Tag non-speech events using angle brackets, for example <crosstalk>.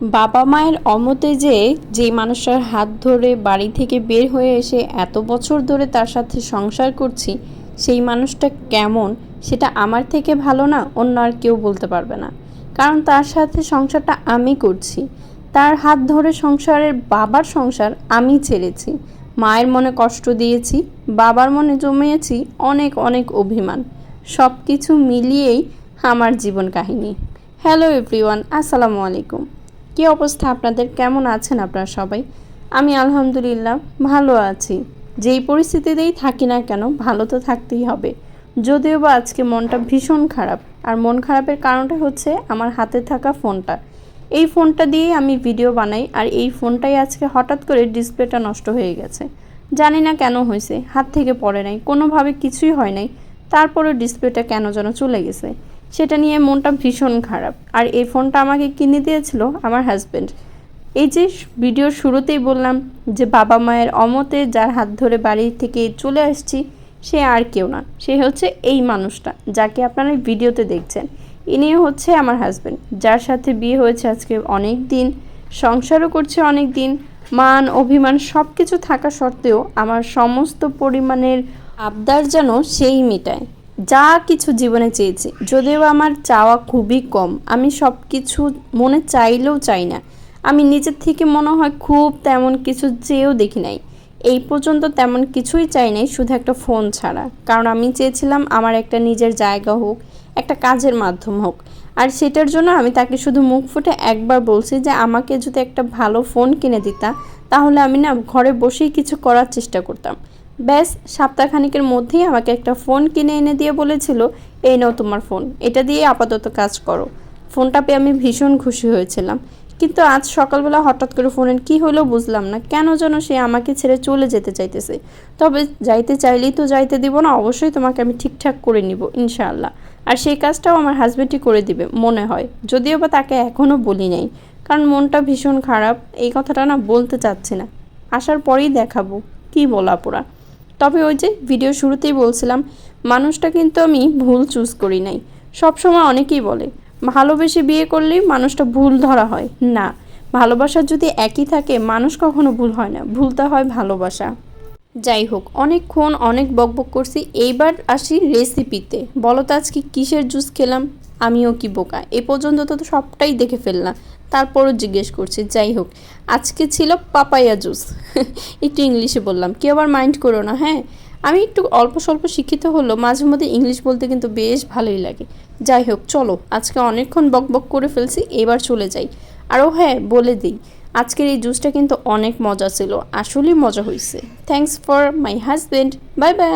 বাবা মায়ের অমতে যে যে মানুষটার হাত ধরে বাড়ি থেকে বের হয়ে এসে এত বছর ধরে তার সাথে সংসার করছি, সেই মানুষটা কেমন, সেটা আমার থেকে ভালো না, অন্য আর কেউ বলতে পারবে না। কারণ তার সাথে সংসারটা আমি করছি। তার হাত ধরে সংসারের বাবার সংসার আমি ছেড়েছি। মায়ের মনে কষ্ট দিয়েছি, বাবার মনে জমিয়েছি অনেক অনেক অভিমান। সব কিছু মিলিয়েই আমার জীবন কাহিনী। হ্যালো এভরিওয়ান আসসালামু আলাইকুম। কী অবস্থা? আপনাদের কেমন আছেন আপনারা সবাই? আমি আলহামদুলিল্লাহ ভালো আছি। যেই পরিস্থিতিতেই থাকি না কেন, ভালো তো থাকতেই হবে। যদিও বা আজকে মনটা ভীষণ খারাপ। আর মন খারাপের কারণটা হচ্ছে আমার হাতে থাকা ফোনটা। এই ফোনটা দিয়েই আমি ভিডিও বানাই, আর এই ফোনটাই আজকে হঠাৎ করে ডিসপ্লেটা নষ্ট হয়ে গেছে। জানি না কেন হয়েছে, হাত থেকে পড়ে নাই, কোনোভাবে কিছুই হয় নাই তারপরে ডিসপ্লেটা কেন যেন চলে গেছে। সেটা নিয়ে মনটা ভীষণ খারাপ। আর এই ফোনটা আমাকে কিনে দিয়েছিল আমার হাজব্যান্ড এই যে ভিডিওর শুরুতেই বললাম যে বাবা মায়ের অমতে যার হাত ধরে বাড়ি থেকে চলে আসছি, সে আর কেউ না। সে হচ্ছে এই মানুষটা যাকে আপনারা ভিডিওতে দেখছেন। ইনি হচ্ছে আমার হাজব্যান্ড যার সাথে বিয়ে হয়েছে আজকে অনেক দিন, সংসারও করছে অনেক দিন, মান, অভিমান সব কিছু থাকা সত্ত্বেও আমার সমস্ত পরিমাণের আবদার যেন সেই মেটায়। যা কিছু জীবনে চেয়েছি। যদিও আমার চাওয়া খুবই কম। আমি সব কিছু মনে চাইলেও চাই না। আমি নিজের থেকে মনে হয় খুব তেমন কিছু চেয়েও দেখি নাই। এই পর্যন্ত তেমন কিছুই চাই নাই, শুধু একটা ফোন ছাড়া। কারণ আমি চেয়েছিলাম আমার একটা নিজের জায়গা হোক, একটা কাজের মাধ্যম হোক। আর সেটার জন্য আমি তাকে শুধু মুখ ফুটে একবার বলছি যে, আমাকে যদি একটা ভালো ফোন কিনে দিতা, তাহলে আমি না ঘরে বসেই কিছু করার চেষ্টা করতাম। ব্যাস, সপ্তাহখানিকের মধ্যেই আমাকে একটা ফোন কিনে এনে দিয়ে বলেছিল, এই নাও তোমার ফোন, এটা দিয়ে আপাতত কাজ করো। ফোনটা পেয়ে আমি ভীষণ খুশি হয়েছিলাম। কিন্তু আজ সকালবেলা হঠাৎ করে ফোনের কি হলো বুঝলাম না, কেন যেন সে আমাকে ছেড়ে চলে যেতে চাইতেছে। তবে যাইতে চাইলেই তো যাইতে দিব না, অবশ্যই তোমাকে আমি ঠিকঠাক করে নিব, ইনশাআল্লাহ। আর সেই কাজটাও আমার হাজব্যান্ডই করে দিবে, মনে হয়। যদিও বা তাকে এখনও বলি নাই, কারণ মনটা ভীষণ খারাপ, এই কথাটা না বলতে চাচ্ছি না। আসার পরেই দেখাবো, কি বলা পোড়া তবে ওই যে ভিডিও শুরুতেই বলছিলাম, মানুষটা কিন্তু আমি ভুল চুজ করি নাই। সবসময় অনেকেই বলে, ভালোবেসে বিয়ে করলেই মানুষটা ভুল ধরা হয়। না, ভালোবাসা যদি একই থাকে, মানুষ কখনো ভুল হয় না। ভুলতে হয় ভালোবাসা। যাই হোক, অনেকক্ষণ অনেক বকবক করছি। এইবার আসি রেসিপিতে বলো তো আজকে কিসের জুস খেলাম? আমিও কি বোকা? এ পর্যন্ত তো সবটাই দেখে ফেললাম। তারপরও জিজ্ঞেস করছি, যাই হোক, আজকে ছিল পাপাইয়া জুস। <laughs> একটু ইংলিশে বললাম, কেউ আবার মাইন্ড করো না হ্যাঁ? আমি একটু অল্প স্বল্প শিক্ষিত হলো মাঝে মধ্যে ইংলিশ বলতে কিন্তু বেশ ভালোই লাগে। যাই হোক, চলো, আজকে অনেকক্ষণ বক বক করে ফেলছি, এবার চলে যাই। আরও হ্যাঁ বলে দিই, আজকের এই জুসটা কিন্তু অনেক মজা ছিল, আসলেই মজা হয়েছে thanks for my husband bye bye